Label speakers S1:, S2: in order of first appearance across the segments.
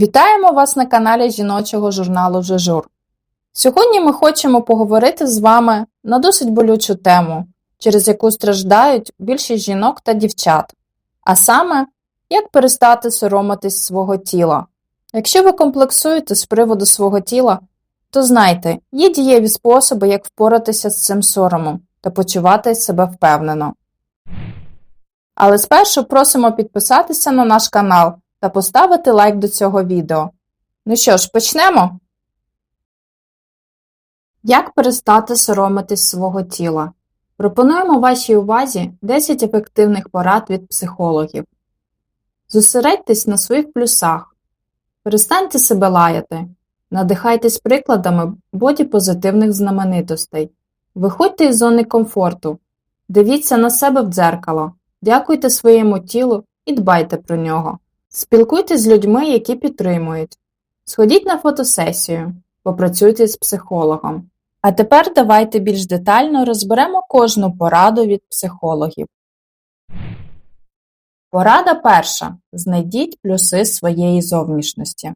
S1: Вітаємо вас на каналі жіночого журналу Жежур. Сьогодні ми хочемо поговорити з вами на досить болючу тему, через яку страждають більшість жінок та дівчат, а саме, як перестати соромитись свого тіла. Якщо ви комплексуєте з приводу свого тіла, то знайте, є дієві способи, як впоратися з цим соромом та почувати себе впевнено. Але спершу просимо підписатися на наш канал та поставити лайк до цього відео. Ну що ж, почнемо? Як перестати соромитись свого тіла? Пропонуємо вашій увазі 10 ефективних порад від психологів. Зосередьтесь на своїх плюсах. Перестаньте себе лаяти. Надихайтесь прикладами боді-позитивних знаменитостей. Виходьте із зони комфорту. Дивіться на себе в дзеркало. Дякуйте своєму тілу і дбайте про нього. Спілкуйтесь з людьми, які підтримують. Сходіть на фотосесію, попрацюйте з психологом. А тепер давайте більш детально розберемо кожну пораду від психологів. Порада перша. Знайдіть плюси своєї зовнішності.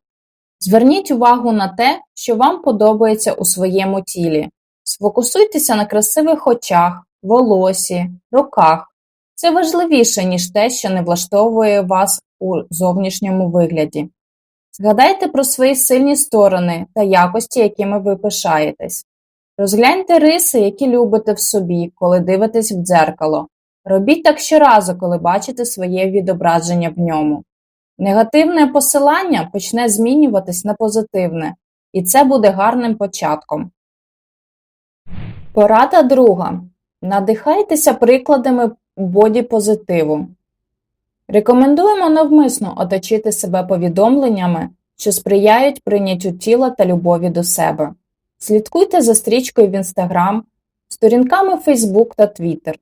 S1: Зверніть увагу на те, що вам подобається у своєму тілі. Сфокусуйтеся на красивих очах, волосі, руках. Це важливіше, ніж те, що не влаштовує вас у зовнішньому вигляді. Згадайте про свої сильні сторони та якості, якими ви пишаєтесь. Розгляньте риси, які любите в собі, коли дивитесь в дзеркало. Робіть так щоразу, коли бачите своє відображення в ньому. Негативне посилання почне змінюватись на позитивне, і це буде гарним початком. Порада друга. Надихайтеся прикладами боді-позитиву. Рекомендуємо навмисно оточити себе повідомленнями, що сприяють прийняттю тіла та любові до себе. Слідкуйте за стрічкою в Instagram, сторінками Facebook та Twitter.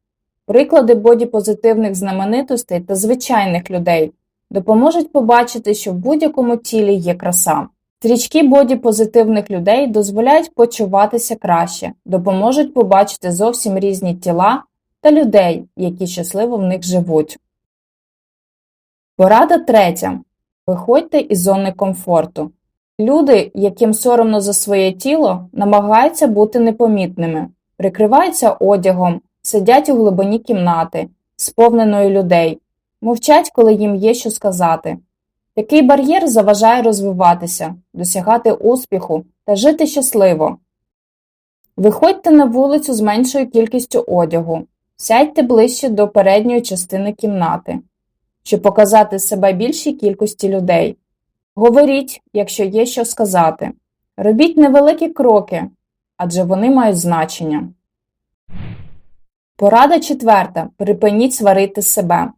S1: Приклади боді-позитивних знаменитостей та звичайних людей допоможуть побачити, що в будь-якому тілі є краса. Стрічки боді-позитивних людей дозволяють почуватися краще, допоможуть побачити зовсім різні тіла та людей, які щасливо в них живуть. Порада третя. Виходьте із зони комфорту. Люди, яким соромно за своє тіло, намагаються бути непомітними, прикриваються одягом, сидять у глибині кімнати, сповненої людей, мовчать, коли їм є що сказати. Такий бар'єр заважає розвиватися, досягати успіху та жити щасливо. Виходьте на вулицю з меншою кількістю одягу, сядьте ближче до передньої частини кімнати, щоб показати себе більшій кількості людей. Говоріть, якщо є що сказати. Робіть невеликі кроки, адже вони мають значення. Порада четверта. Припиніть сварити себе.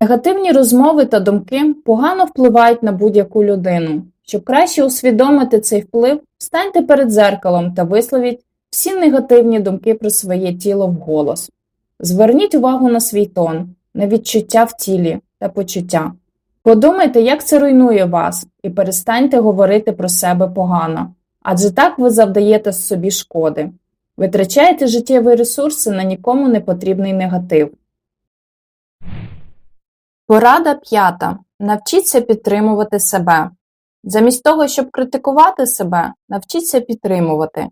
S1: Негативні розмови та думки погано впливають на будь-яку людину. Щоб краще усвідомити цей вплив, станьте перед зеркалом та висловіть всі негативні думки про своє тіло вголос. Зверніть увагу на свій тон, на відчуття в тілі та почуття. Подумайте, як це руйнує вас, і перестаньте говорити про себе погано, адже так ви завдаєте собі шкоди. Витрачаєте життєві ресурси на нікому не потрібний негатив. Порада п'ята. Навчіться підтримувати себе. Замість того, щоб критикувати себе, навчіться підтримувати.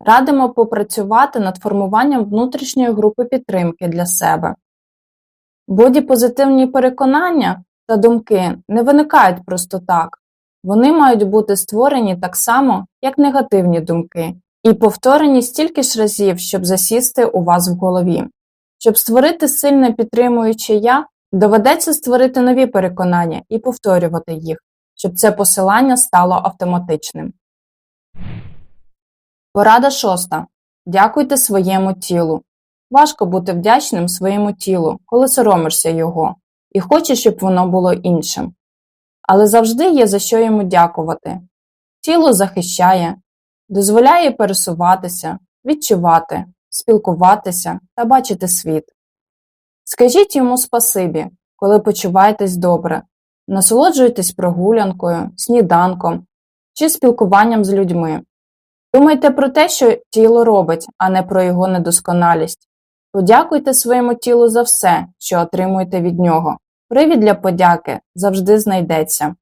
S1: Радимо попрацювати над формуванням внутрішньої групи підтримки для себе. Боді-позитивні переконання та думки не виникають просто так. Вони мають бути створені так само, як негативні думки, і повторені стільки ж разів, щоб засісти у вас в голові. Щоб створити сильне підтримуюче я, доведеться створити нові переконання і повторювати їх, щоб це посилання стало автоматичним. Порада шоста. Дякуйте своєму тілу. Важко бути вдячним своєму тілу, коли соромишся його, і хочеш, щоб воно було іншим. Але завжди є за що йому дякувати. Тіло захищає, дозволяє пересуватися, відчувати, спілкуватися та бачити світ. Скажіть йому спасибі, коли почуваєтесь добре, насолоджуйтесь прогулянкою, сніданком чи спілкуванням з людьми. Думайте про те, що тіло робить, а не про його недосконалість. Подякуйте своєму тілу за все, що отримуєте від нього. Привід для подяки завжди знайдеться.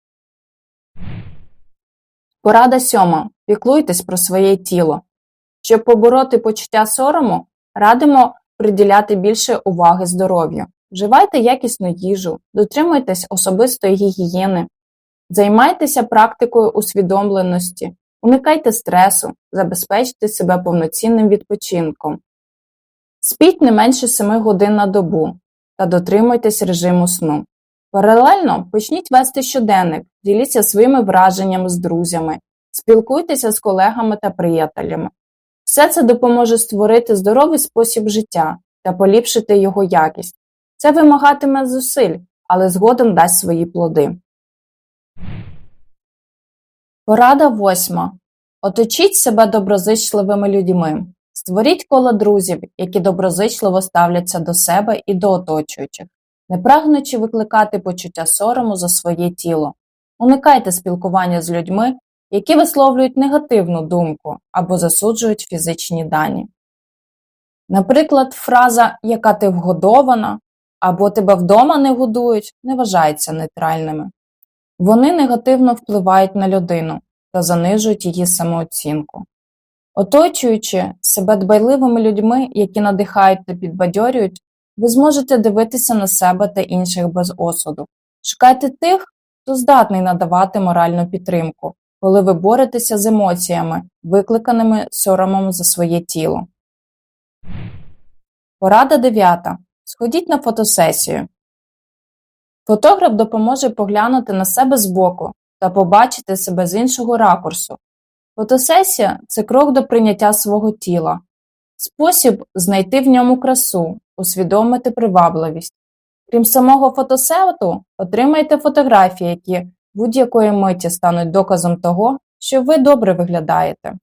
S1: Порада сьома. Піклуйтесь про своє тіло. Щоб побороти почуття сорому, радимо приділяти більше уваги здоров'ю. Вживайте якісну їжу, дотримуйтесь особистої гігієни, займайтеся практикою усвідомленості, уникайте стресу, забезпечте себе повноцінним відпочинком. Спіть не менше 7 годин на добу та дотримуйтесь режиму сну. Паралельно почніть вести щоденник, діліться своїми враженнями з друзями, спілкуйтеся з колегами та приятелями. Все це допоможе створити здоровий спосіб життя та поліпшити його якість. Це вимагатиме зусиль, але згодом дасть свої плоди. Порада восьма. Оточіть себе доброзичливими людьми. Створіть коло друзів, які доброзичливо ставляться до себе і до оточуючих, не прагнучи викликати почуття сорому за своє тіло. Уникайте спілкування з людьми, які висловлюють негативну думку або засуджують фізичні дані. Наприклад, фраза яка ти вгодована або тебе вдома не годують не вважаються нейтральними. Вони негативно впливають на людину та занижують її самооцінку. Оточуючи себе дбайливими людьми, які надихають та підбадьорюють, ви зможете дивитися на себе та інших без осуду. Шукайте тих, хто здатний надавати моральну підтримку, коли ви боретеся з емоціями, викликаними соромом за своє тіло. Порада 9. Сходіть на фотосесію. Фотограф допоможе поглянути на себе збоку та побачити себе з іншого ракурсу. Фотосесія це крок до прийняття свого тіла, спосіб знайти в ньому красу, усвідомити привабливість. Крім самого фотосеоту, отримайте фотографії, які будь-якої миті стануть доказом того, що ви добре виглядаєте.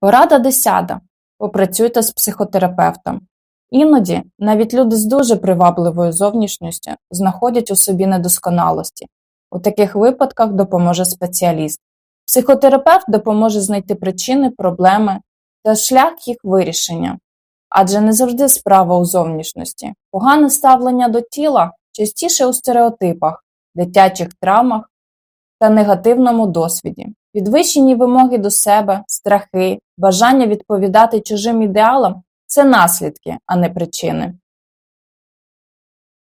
S1: Порада 10. Попрацюйте з психотерапевтом. Іноді навіть люди з дуже привабливою зовнішністю знаходять у собі недосконалості. У таких випадках допоможе спеціаліст. Психотерапевт допоможе знайти причини, проблеми та шлях їх вирішення. Адже не завжди справа у зовнішності. Погане ставлення до тіла частіше у стереотипах, дитячих травмах та негативному досвіді. Підвищені вимоги до себе, страхи, бажання відповідати чужим ідеалам це наслідки, а не причини.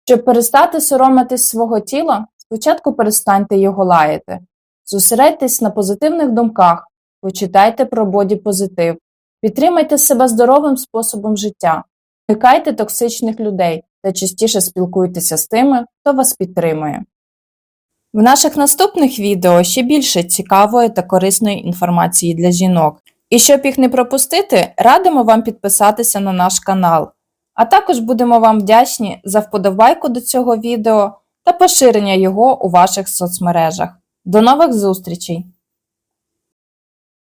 S1: Щоб перестати соромитись свого тіла, спочатку перестаньте його лаяти. Зосередьтесь на позитивних думках, почитайте про боді-позитив, підтримайте себе здоровим способом життя, уникайте токсичних людей та частіше спілкуйтеся з тими, хто вас підтримує. В наших наступних відео ще більше цікавої та корисної інформації для жінок. І щоб їх не пропустити, радимо вам підписатися на наш канал. А також будемо вам вдячні за вподобайку до цього відео та поширення його у ваших соцмережах. До нових зустрічей!